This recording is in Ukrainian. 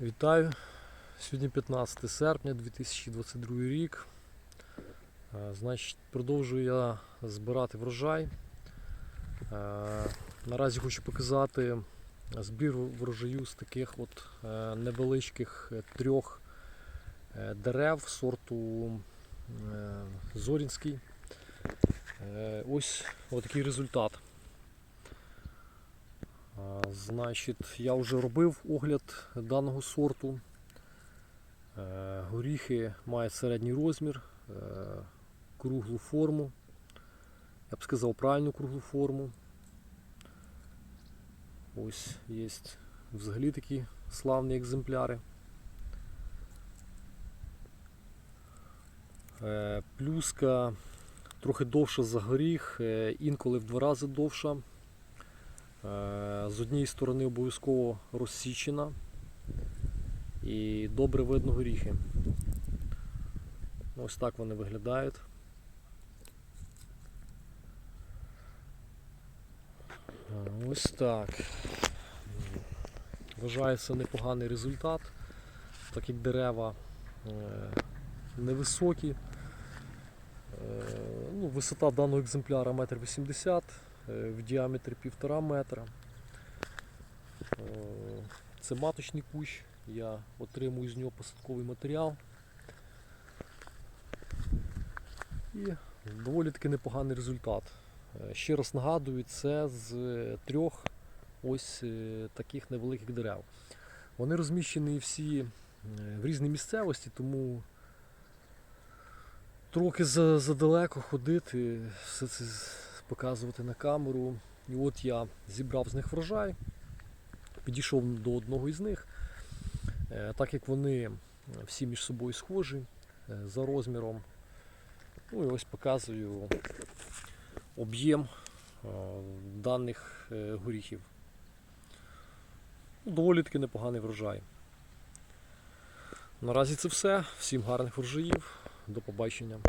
Вітаю! Сьогодні 15 серпня 2022 рік. Е, Значить, продовжую я збирати врожай. Е, Наразі хочу показати збір врожаю з таких от е, невеличких трьох дерев сорту Зорінський. Ось такий результат. Значить, я вже робив огляд даного сорту. Е, Горіхи мають середній розмір, е, круглу форму. Я б сказав правильну круглу форму. Ось є взагалі такі славні екземпляри. Е, Плюска трохи довша за горіх, інколи в два рази довша. Е, З однієї сторони обов'язково розсічена і добре видно горіхи. Ось так вони виглядають. Е, Ось так. Вважаю, це непоганий результат, так як дерева е, невисокі. Висота даного екземпляра 1,80 м, е, в діаметрі 1,5 метра. Е, Це маточний кущ, я отримую з нього посадковий матеріал. І доволі таки непоганий результат. Е, Ще раз нагадую, це з трьох ось таких невеликих дерев. Вони розміщені всі в різній місцевості, тому трохи задалеко ходити, все це показувати на камеру. І от я зібрав з них врожай, підійшов до одного із них. Е, Так як вони всі між собою схожі е, за розміром. Ну і ось показую об'єм е, даних е, горіхів. Ну, Доволі таки непоганий врожай. Наразі це все. Всім гарних врожаїв. До побачення.